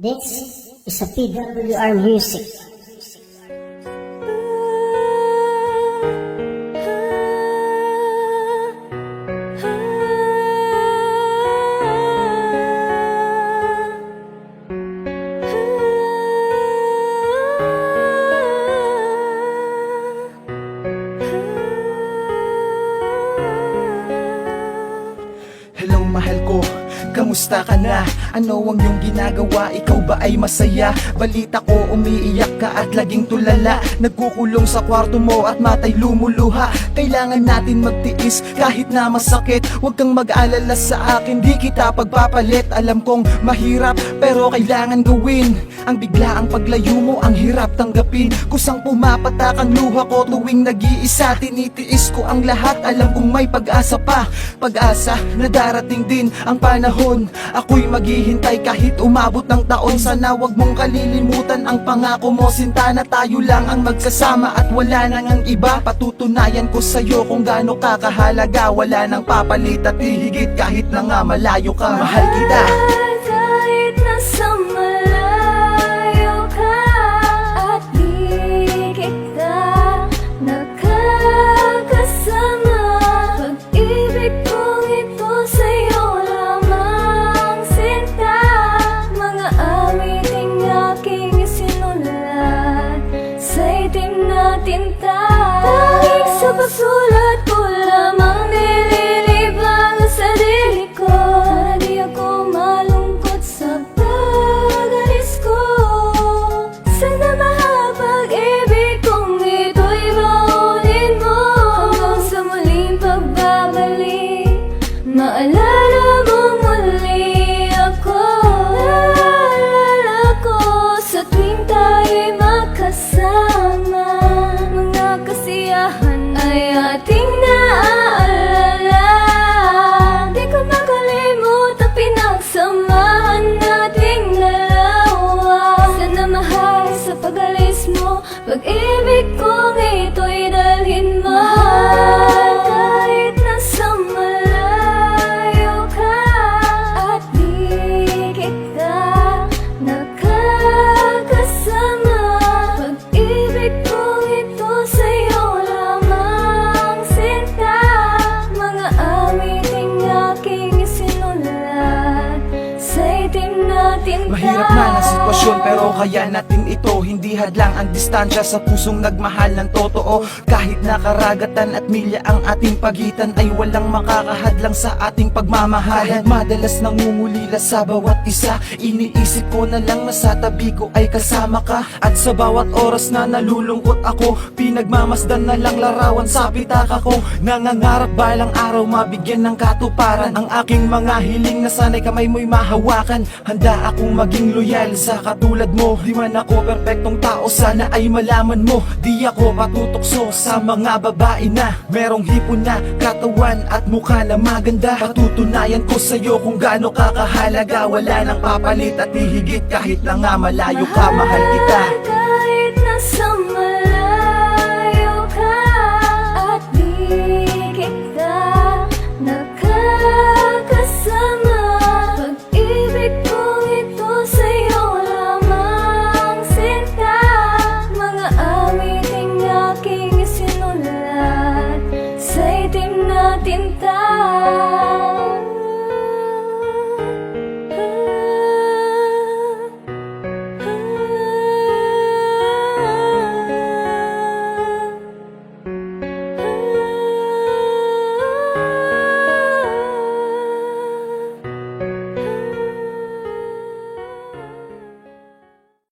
This is a PWR music. Kamusta ka na? Ano ang iyong ginagawa? Ikaw ba ay masaya? Balita ko umiiyak ka at laging tulala. Nagkukulong sa kwarto mo at matay lumuluha. Kailangan natin magtiis kahit na masakit. Huwag kang mag-alala sa akin, di kita pagpapalit. Alam kong mahirap pero kailangan gawin. Ang bigla ang paglayo mo, ang hirap tanggapin. Kusang pumapatak ang luha ko tuwing nag-iisa Tinitiis ko ang lahat, alam kong may pag-asa pa. Pag-asa na darating din ang panahon Ako'y maghihintay kahit umabot ng taon. Sana wag mong kalilimutan ang pangako mo. Sinta na tayo lang ang magsasama at wala nang ang iba. Patutunayan ko sa'yo kung gaano ka kahalaga Wala nang papalit at hihigit kahit na nga malayo ka. Mahal kita sola. Pag Mahirap man ang sitwasyon pero kaya natin ito. Hindi hadlang ang distansya sa pusong nagmahal ng totoo. Kahit nakaragatan at milya ang ating pagitan Ay walang makakahadlang sa ating pagmamahal. Kahit madalas nangungulila sa bawat isa Iniisip ko na lang na sa tabi ko ay kasama ka. At sa bawat oras na nalulungkot ako Pinagmamasdan na lang larawan sa pitaka ko. Nangangarap balang araw mabigyan ng katuparan. Ang aking mga hiling na sana'y kamay mo'y mahawakan. Handa akong maging loyal sa katulad mo. Di man ako perpektong tao sana ay malaman mo. Di ako patutokso sa mga babae na Merong hipon na katawan at mukha na maganda. Patutunayan ko sa'yo kung gaano ka kahalaga Wala nang papalit at hihigit kahit na nga malayo ka Mahal kita itim na tinta